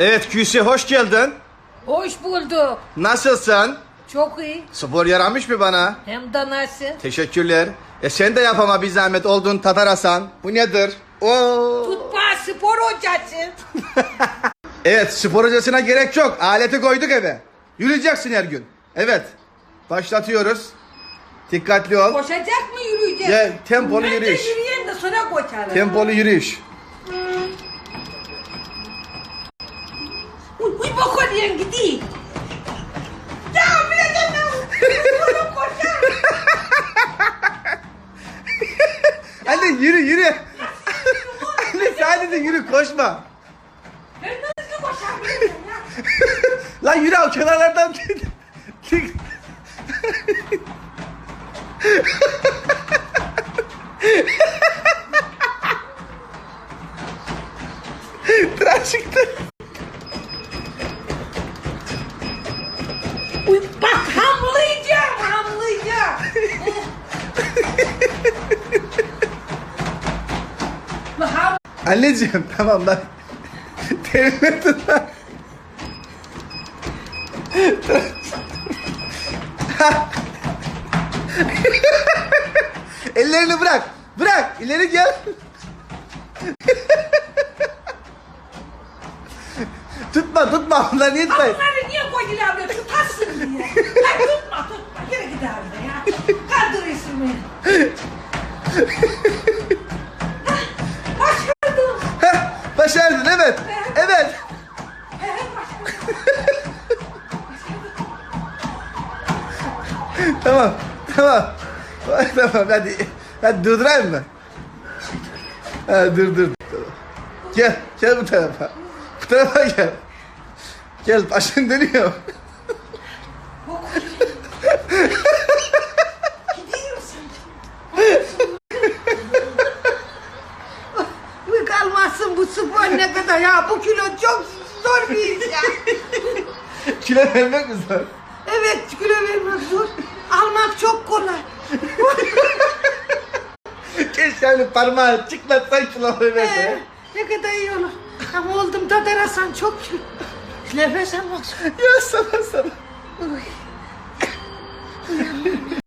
Evet Küsi hoş geldin. Hoş bulduk. Nasılsın? Çok iyi. Spor yaramış mı bana? Hem de nasıl? Teşekkürler. E sen de yap ama bir zahmet oldun Tatar Hasan. Bu nedir? Oo. Tutma spor hocası. Evet spor hocasına gerek yok. Aleti koyduk eve. Yürüyeceksin her gün. Evet. Başlatıyoruz. Dikkatli ol. Koşacak mı yürüyecek? Gel, tempolu yürüyüş. yürüyen de sonra koşarım. Tempolu yürüyüş. Uy, oraya gideyim. Ya bir de? Bunu koşar. Anne yürü yürü. Anne sadece yürü koşma. Ben nasıl koşabilirim ya? Lan yürü o kenarlardan. Tıraş çıktı. Uy bak hamlayacağım hamlayacağım. Ham. Anneciğim tamam lan. Terimle tut lan. Ellerini bırak. Bırak. İleri gel. tutma tutma. Onları niye tutmayın? Bunları Başardım. Heh, başardın evet. Evet. Tamam. Tamam. tamam hadi. Hadi durdurayım mı? Ha, dur dur. Gel. Gel bu tarafa. Bu tarafa gel. Gel başın dönüyor. Bu kalmazsın bu spor ne kadar ya. Bu kilo çok zor bir iş ya. Kilo vermek mi zor? Evet kilo vermek zor. Almak çok kolay. Keşke hani parmağı çıklatsan kilo Ee, vermese. ne kadar iyi olur. Ama oldum Tatar Hasan çok kilo. Nefes almak zor. Ya sana sana. Uy.